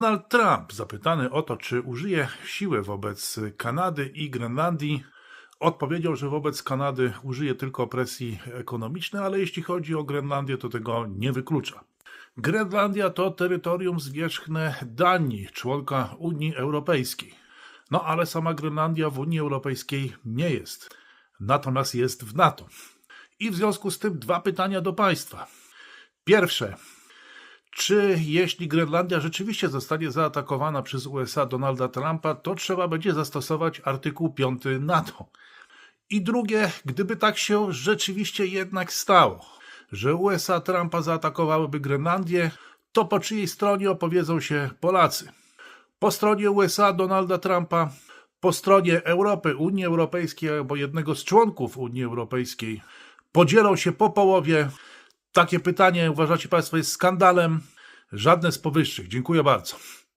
Donald Trump, zapytany o to, czy użyje siły wobec Kanady i Grenlandii, odpowiedział, że wobec Kanady użyje tylko presji ekonomicznej, ale jeśli chodzi o Grenlandię, to tego nie wyklucza. Grenlandia to terytorium zwierzchne Danii, członka Unii Europejskiej. No ale sama Grenlandia w Unii Europejskiej nie jest. Natomiast jest w NATO. I w związku z tym dwa pytania do Państwa. Pierwsze. Czy jeśli Grenlandia rzeczywiście zostanie zaatakowana przez USA Donalda Trumpa, to trzeba będzie zastosować artykuł 5 NATO? I drugie, gdyby tak się rzeczywiście jednak stało, że USA Trumpa zaatakowałyby Grenlandię, to po czyjej stronie opowiedzą się Polacy? Po stronie USA Donalda Trumpa, po stronie Europy, Unii Europejskiej albo jednego z członków Unii Europejskiej podzielą się po połowie. Takie pytanie uważacie Państwo jest skandalem? Żadne z powyższych. Dziękuję bardzo.